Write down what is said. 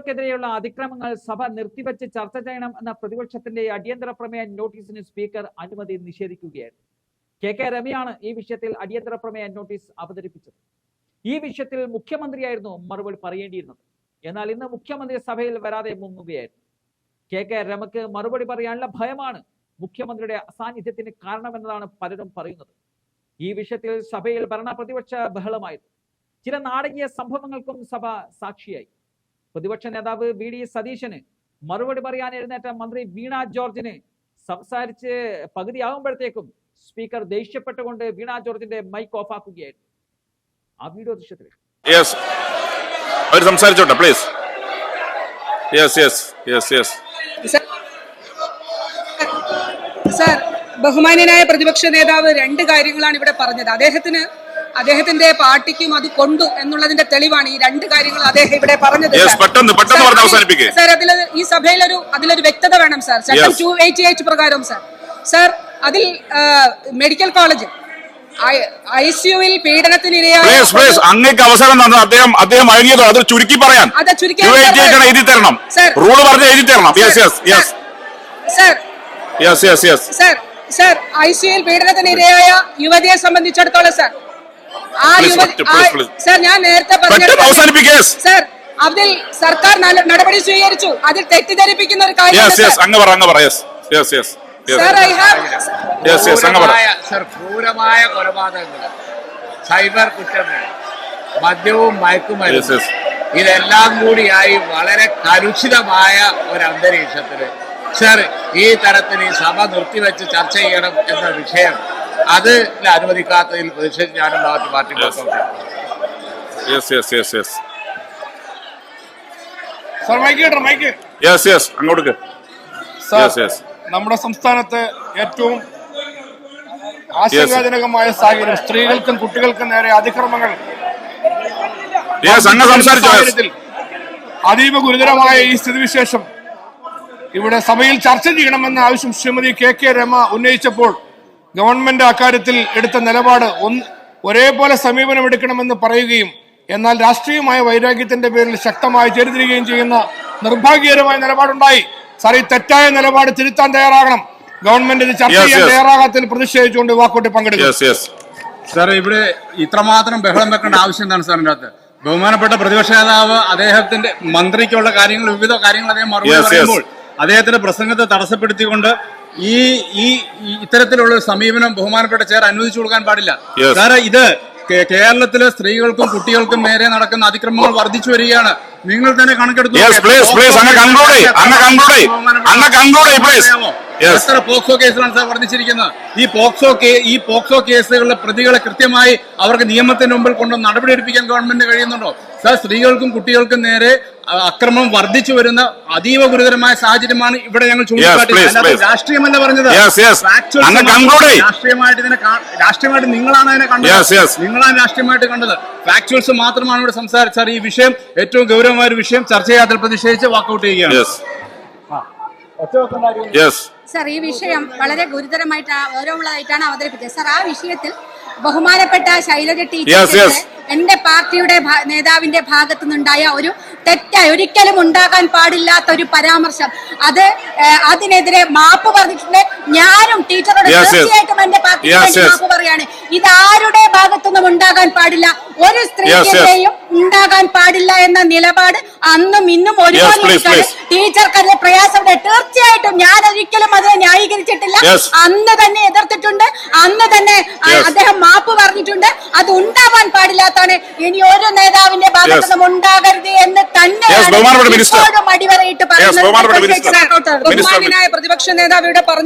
ക്കെതിരെയുള്ള അതിക്രമങ്ങൾ സഭ നിർത്തിവച്ച് ചർച്ച ചെയ്യണം എന്ന പ്രതിപക്ഷത്തിന്റെ അടിയന്തര പ്രമേയ നോട്ടീസിന് സ്പീക്കർ അനുമതി നിഷേധിക്കുകയായിരുന്നു. കെ കെ രമയാണ് ഈ വിഷയത്തിൽ അടിയന്തര പ്രമേയ നോട്ടീസ് അവതരിപ്പിച്ചത്. ഈ വിഷയത്തിൽ മുഖ്യമന്ത്രിയായിരുന്നു മറുപടി പറയേണ്ടിയിരുന്നത്. എന്നാൽ ഇന്ന് മുഖ്യമന്ത്രി സഭയിൽ വരാതെ മുങ്ങുകയായിരുന്നു. കെ കെ രമക്ക് മറുപടി പറയാനുള്ള ഭയമാണ് മുഖ്യമന്ത്രിയുടെ അസാന്നിധ്യത്തിന് കാരണമെന്നതാണ് പലരും പറയുന്നത്. ഈ വിഷയത്തിൽ സഭയിൽ ഭരണ പ്രതിപക്ഷ ബഹളമായിരുന്നു. ചില നാടകീയ സംഭവങ്ങൾക്കും സഭ സാക്ഷിയായി. പ്രതിപക്ഷ നേതാവ് വി ഡി സതീശന് മറുപടി പറയാൻ എഴുന്നേറ്റ മന്ത്രി വീണ ജോർജിന് സംസാരിച്ച് പകുതിയാകുമ്പോഴത്തേക്കും സ്പീക്കർ ദേഷ്യപ്പെട്ടുകൊണ്ട് വീണ ജോർജിന്റെ മൈക്ക് ഓഫ് ആക്കുകയായിരുന്നു. ആ വീഡിയോ ദൃശ്യത്തിൽ യെസ് അവർ സംസാരിച്ചോട്ടെ please yes yes yes yes sir ബഹുമാന്യനായ പ്രതിപക്ഷ നേതാവ് രണ്ട് കാര്യങ്ങളാണ് ഇവിടെ പറഞ്ഞത്. അദ്ദേഹത്തിന് അദ്ദേഹത്തിന്റെ പാർട്ടിക്കും അത് കൊണ്ടു എന്നുള്ളതിന്റെ തെളിവാണ് ഈ രണ്ട് കാര്യങ്ങൾ അദ്ദേഹം ഇവിടെ പറഞ്ഞത് സാർ അതിൽ- ഈ സഭയിലൊരു അതിലൊരു വ്യക്തത വേണം sir section. Two eighty eight പ്രകാരം സാർ സാർ അതിൽ മെഡിക്കൽ കോളേജ് ഐ സിയുവിൽ പീഡനത്തിനിരയായ പ്ലീസ് പ്ലീസ് അങ്ങേക്ക് അവസരം തന്നെ അദ്ദേഹം അദ്ദേഹം വഴങ്ങിയതോ അത് ചുരുക്കി പറയാൻ. എഴുതി തരണം. റൂൾ പറഞ്ഞ് എഴുതി തരണം yes yes yes sir yes yes yes sir sir I സിയിൽ പീഡനത്തിന് ഇരയായ യുവതിയെ സംബന്ധിച്ചിടത്തോളം സർ സർ ഞാൻ നേരത്തെ പെട്ടെന്ന് അവസാനിപ്പിക്കുക സർ അതിൽ സർക്കാർ നടപടി സ്വീകരിച്ചു. അതിൽ തെറ്റിദ്ധരിപ്പിക്കുന്ന ഒരു യെസ് യെസ് കാര്യം ക്രൂരമായ കൊലപാതകങ്ങൾ സൈബർ കുറ്റങ്ങൾ മദ്യവും മയക്കുമരുന്നും. ഇതെല്ലാം കൂടിയായി വളരെ കലുഷിതമായ ഒരു അന്തരീക്ഷത്തിൽ. സർ ഈ തരത്തിൽ ഈ സഭ നിർത്തിവെച്ച് ചർച്ച ചെയ്യണം എന്ന വിഷയം അത് അനുവദിക്കാത്തതിൽ പ്രതിഷേധിച്ച് ഞാനും party party yes yes yes yes sir mike കേട്ടോ മൈക്ക് യെസ് യെസ് അങ്ങോട്ട് സാർ യെസ് യെസ് നമ്മുടെ സംസ്ഥാനത്ത് ഏറ്റവും ആശങ്കാജനകമായ സാഹചര്യം സ്ത്രീകൾക്കും കുട്ടികൾക്കും നേരെ അതിക്രമങ്ങൾ. അതീവ ഗുരുതരമായ ഈ സ്ഥിതിവിശേഷം ഇവിടെ സഭയിൽ ചർച്ച ചെയ്യണമെന്ന ആവശ്യം ശ്രീമതി കെ കെ രമ ഉന്നയിച്ചപ്പോൾ ഗവൺമെന്റ് അക്കാര്യത്തിൽ എടുത്ത നിലപാട് ഒന്ന് ഒരേപോലെ സമീപനം എടുക്കണമെന്ന് പറയുകയും എന്നാൽ രാഷ്ട്രീയമായ വൈരാഗ്യത്തിന്റെ പേരിൽ ശക്തമായി ചേരിതിരികയും ചെയ്യുന്ന നിർഭാഗ്യകരമായ നിലപാടുണ്ടായി. സാർ ഈ തെറ്റായ നിലപാട് തിരുത്താൻ തയ്യാറാകണം. ഗവൺമെന്റ് ഇത് ചർച്ച ചെയ്യാൻ. തയ്യാറാകാത്തതിൽ പ്രതിഷേധിച്ചുകൊണ്ട് വാക്കോട്ട് പങ്കെടുക്കും. യെസ് യെസ് സാർ ഇവിടെ ഇത്രമാത്രം ബഹളം വെക്കേണ്ട ആവശ്യം എന്താണ് സാറിന്റെ അകത്ത്? ബഹുമാനപ്പെട്ട പ്രതിപക്ഷ നേതാവ് അദ്ദേഹത്തിന്റെ മന്ത്രിക്കുള്ള കാര്യങ്ങൾ വിവിധ കാര്യങ്ങൾ അദ്ദേഹം മറുപടി Yes, yes. പറയുമ്പോൾ അദ്ദേഹത്തിന്റെ പ്രസംഗത്തെ തടസ്സപ്പെടുത്തിക്കൊണ്ട് ഈ ഈ ഇത്തരത്തിലുള്ള ഒരു സമീപനം ബഹുമാനപ്പെട്ട ചെയർ അനുവദിച്ചു കൊടുക്കാൻ പാടില്ല. കാരണം സാറ് ഇത് കേരളത്തിലെ സ്ത്രീകൾക്കും കുട്ടികൾക്കും നേരെ നടക്കുന്ന അതിക്രമങ്ങൾ വർദ്ധിച്ചു വരികയാണ്. നിങ്ങൾ തന്നെ കണക്കെടുത്തു എത്ര പോക്സോ കേസുകളാണ് സാർ വർദ്ധിച്ചിരിക്കുന്നത്? ഈ പോക്സോ കേസ് ഈ പോക്സോ കേസുകളിലെ പ്രതികളെ കൃത്യമായി അവർക്ക് നിയമത്തിന് മുമ്പിൽ കൊണ്ട് നടപടിയെടുപ്പിക്കാൻ ഗവൺമെന്റ് കഴിയുന്നുണ്ടോ? സാർ സ്ത്രീകൾക്കും കുട്ടികൾക്കും നേരെ അക്രമം വർദ്ധിച്ചു വരുന്ന അതീവ ഗുരുതരമായ സാഹചര്യമാണ് ഇവിടെ ഞങ്ങൾ ചൂണ്ടിക്കാട്ടിയത്. രാഷ്ട്രീയമല്ല പറഞ്ഞത്. രാഷ്ട്രീയമായിട്ട് ഇതിനെ രാഷ്ട്രീയമായിട്ട് നിങ്ങളാണ് അതിനെ കണ്ടത്. നിങ്ങളാണ് രാഷ്ട്രീയമായിട്ട് കണ്ടത്. ഫാക്ച്വൽസ് മാത്രമാണ് ഇവിടെ സംസാരിച്ചത്. ഈ വിഷയം ഏറ്റവും ഗൗരവമായ ഒരു വിഷയം ചർച്ച ചെയ്യാത്തതിൽ പ്രതിഷേധിച്ച് വാക്കൌട്ട് ചെയ്യുകയാണ്. സർ ഈ വിഷയം വളരെ ഗുരുതരമായിട്ട് ഗൗരവമുള്ളതായിട്ടാണ് അവതരിപ്പിച്ചത്. സർ ആ വിഷയത്തിൽ ബഹുമാനപ്പെട്ട ശൈലജ ടീച്ചർ എന്റെ പാർട്ടിയുടെ നേതാവിന്റെ ഭാഗത്തു നിന്നുണ്ടായ ഒരു തെറ്റായി ഒരിക്കലും ഉണ്ടാകാൻ പാടില്ലാത്ത ഒരു പരാമർശം. അത് അതിനെതിരെ മാപ്പ് പറഞ്ഞിട്ടുണ്ട്. ഞാനും ടീച്ചറോട്. തീർച്ചയായിട്ടും എന്റെ പാർട്ടിക്ക് yes. മാപ്പ് പറയാണ് ഇത് ആരുടെ ഭാഗത്തുനിന്നും ഉണ്ടാകാൻ പാടില്ല? ഒരു സ്ത്രീക്കെതിരെയും ഉണ്ടാകാൻ പാടില്ല എന്ന നിലപാട് അന്നും ഇന്നും ഒരുപോലെ. ടീച്ചർക്കതിലെ പ്രയാസമുണ്ട് തീർച്ചയായിട്ടും ഞാൻ ഒരിക്കലും അത് ന്യായീകരിച്ചിട്ടില്ല. അന്ന് തന്നെ എതിർത്തിട്ടുണ്ട്. അന്ന് തന്നെ അദ്ദേഹം മാപ്പ് പറഞ്ഞിട്ടുണ്ട്. അത് ഉണ്ടാവാൻ പാടില്ലാത്താണ് ഇനി ഒരു നേതാവിന്റെ ഭാഗത്തു നിന്നും ഉണ്ടാകരുത് എന്ന് തന്നെ തന്നെയാണ് അടിവരയിട്ട്. പറയുന്നത്. പ്രതിപക്ഷ നേതാവ് ഇവിടെ പറഞ്ഞു